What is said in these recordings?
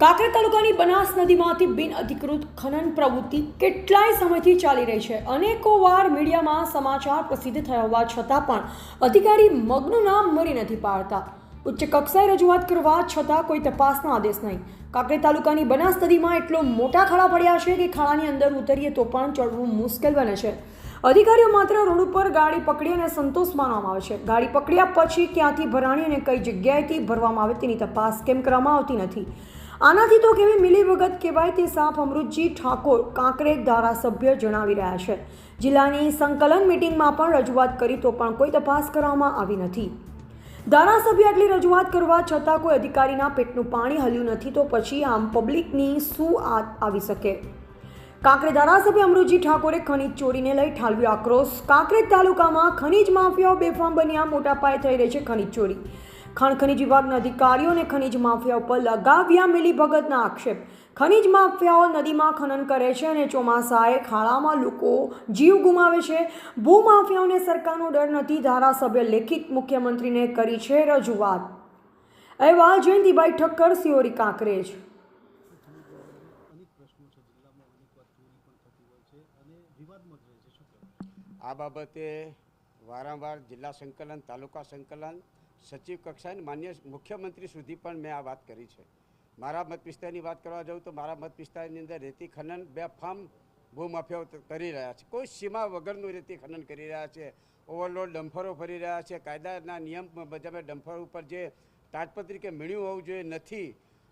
કાંકરેજ તાલુકાની બનાસ નદીમાંથી બિન ખનન પ્રવૃત્તિ કેટલાય સમયથી ચાલી રહી છે. અનેકો મીડિયામાં સમાચાર પ્રસિદ્ધ થયા હોવા છતાં પણ અધિકારી મગનું નામ મરી નથી પાડતા. ઉચ્ચ કક્ષાએ રજૂઆત કરવા છતાં કોઈ તપાસનો આદેશ નહીં. કાંકરેજ તાલુકાની બનાસ નદીમાં એટલો મોટા ખાડા પડ્યા છે કે ખાડાની અંદર ઉતરીએ તો પણ ચડવું મુશ્કેલ બને છે. અધિકારીઓ માત્ર રોડ ઉપર ગાડી પકડી અને સંતોષ માનવામાં આવે છે. ગાડી પકડ્યા પછી ક્યાંથી ભરાણી અને કઈ જગ્યાએથી ભરવામાં આવે તેની તપાસ કેમ કરવામાં આવતી નથી. આનાથી તો કેવી મિલીભગત કહેવાય તે સાફ અમૃતજી ઠાકોર કાંકરેજ ધારાસભ્ય જણાવી રહ્યા છે. જિલ્લાની સંકલન મિટિંગમાં પણ રજૂઆત કરી તો પણ કોઈ તપાસ કરવામાં આવી નથી. ધારાસભ્ય આટલી રજૂઆત કરવા છતાં કોઈ અધિકારીના પેટનું પાણી હલ્યું નથી તો પછી આમ પબ્લિકની શું આવી શકે? કાંકરેજ ધારાસભ્ય અમૃતજી ઠાકોરે ખનીજ ચોરીને લઈ ઠાલવ્યો આક્રોશ. કાંકરેજ તાલુકામાં ખનીજ માફિયાઓ બેફામ બન્યા, મોટા પાયે થઈ રહી છે ખનીજ ચોરી. ખાણ ખનીજ વિભાગના અધિકારીઓ અને ખનીજ માફિયા ઉપર લગાવ્યા મિલીભગતના આક્ષેપ. ખનીજ માફિયાઓ નદીમાં ખનન કરે છે અને ચોમાસાએ ખાડામાં લોકો જીવ ગુમાવે છે. ભૂમાફિયાઓને સરકારનો ડર નથી, ધારાસભ્ય લેખિત મુખ્યમંત્રીને કરી છે રજૂઆત. અહેવાલ, જયંતિભાઈ ઠક્કર, સિયોરી કાંકરેજ અનેક પ્રશ્નો છે જિલ્લામાં અનેક વાર ચોરી પણ થતી હોય અને વિવાદમાં આ બાબતે વારંવાર જિલ્લા સંકલન, તાલુકા સંકલન, સચિવ કક્ષાએ માન્ય મુખ્યમંત્રી સુધી પણ મેં આ વાત કરી છે. મારા મત વિસ્તારની વાત કરવા જાઉં તો મારા મત વિસ્તારની અંદર રેતી ખનન બેફામ ભૂમાફિયાઓ કરી રહ્યા છે. કોઈ સીમા વગરનું રેતી ખનન કરી રહ્યા છે. ઓવરલોડ ડમ્ફરો ફરી રહ્યા છે. કાયદાના નિયમ મુજબે ડમ્ફર ઉપર જે તાજપત્રી કે મીણ્યું હોવું જોઈએ નથી.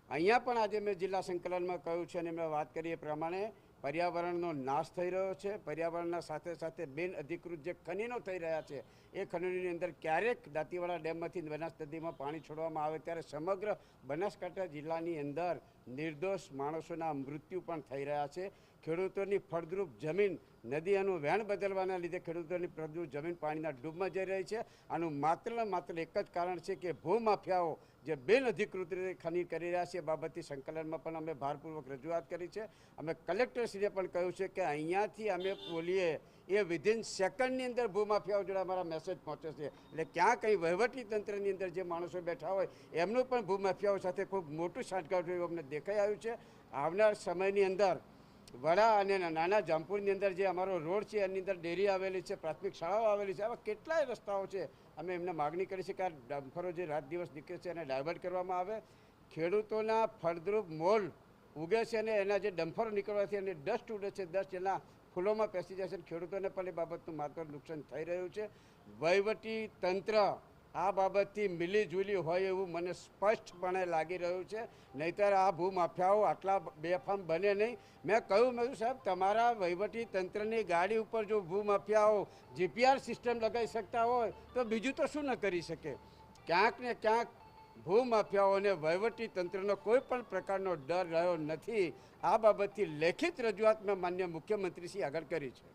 અહીંયા પણ આજે મેં જિલ્લા સંકલનમાં કહ્યું છે અને મેં વાત કરી એ પ્રમાણે પર્યાવરણનો નાશ થઈ રહ્યો છે. પર્યાવરણના સાથે સાથે બિન અધિકૃત જે ખનીનો થઈ રહ્યા છે, એ ખનીની અંદર ક્યારેક દાંતીવાડા ડેમમાંથી બનાસ નદીમાં પાણી છોડવામાં આવે ત્યારે સમગ્ર બનાસકાંઠા જિલ્લાની અંદર નિર્દોષ માણસોના મૃત્યુ પણ થઈ રહ્યા છે. ખેડૂતોની ફળદ્રુપ જમીન નદીઓનું વહેણ બદલવાના લીધે ખેડૂતોની ફળદ્રુપ જમીન પાણીના ડૂબમાં જઈ રહી છે. આનું માત્ર માત્ર એક જ કારણ છે કે ભૂમાફિયાઓ જે બિન અધિકૃત રીતે ખનીજ કરી રહ્યા છે બાબતથી સંકલનમાં પણ અમે ભારપૂર્વક રજૂઆત કરી છે. અમે કલેક્ટરશ્રીને પણ કહ્યું છે કે અહીંયાથી અમે બોલીએ એ વિધિન સેકન્ડની અંદર ભૂમાફિયાઓ જોડે અમારા મેસેજ પહોંચે છે. એટલે ક્યાં કંઈ વહીવટી તંત્રની અંદર જે માણસો બેઠા હોય એમનું પણ ભૂમાફિયાઓ સાથે ખૂબ મોટું સાંઠગાંઠ અમને દેખાઈ આવ્યું છે. આવનાર સમયની અંદર વડા અને નાના જામપુરની અંદર જે અમારો રોડ છે, એની અંદર ડેરી આવેલી છે, પ્રાથમિક શાળાઓ આવેલી છે, આવા કેટલાય રસ્તાઓ છે. અમે એમને માગણી કરી છે કે આ ડમ્ફરો જે રાત દિવસ નીકળે છે એને ડાયવર્ટ કરવામાં આવે. ખેડૂતોના ફળદ્રુપ મોલ ઉગે છે અને એના જે ડમ્ફરો નીકળવાથી એને ડસ્ટ ઉડે છે, ડસ્ટ એના ફૂલોમાં પેસી જાય છે અને ખેડૂતોને પણ એ બાબતનું માત્ર નુકસાન થઈ રહ્યું છે. વહીવટી તંત્ર આ બાબતથી મિલીજુલી હોય એવું મને સ્પષ્ટપણે લાગી રહ્યું છે. નહીતર આ ભૂમાફિયાઓ આટલા બેફામ બને નહીં. મેં કહ્યું, મેં સાહેબ, તમારા વહીવટી તંત્રની ગાડી ઉપર જો ભૂમાફિયાઓ જીપીઆર સિસ્ટમ લગાવી શકતા હોય, તો બીજું તો શું ન કરી શકે? ક્યાંક ને ક્યાંક ભૂમાફિયાઓને વહીવટી તંત્રનો કોઈ પણ પ્રકારનો ડર રહ્યો નથી. આ બાબતથી લેખિત રજૂઆત મેં માન્ય મુખ્યમંત્રીશ્રી આગળ કરી છે.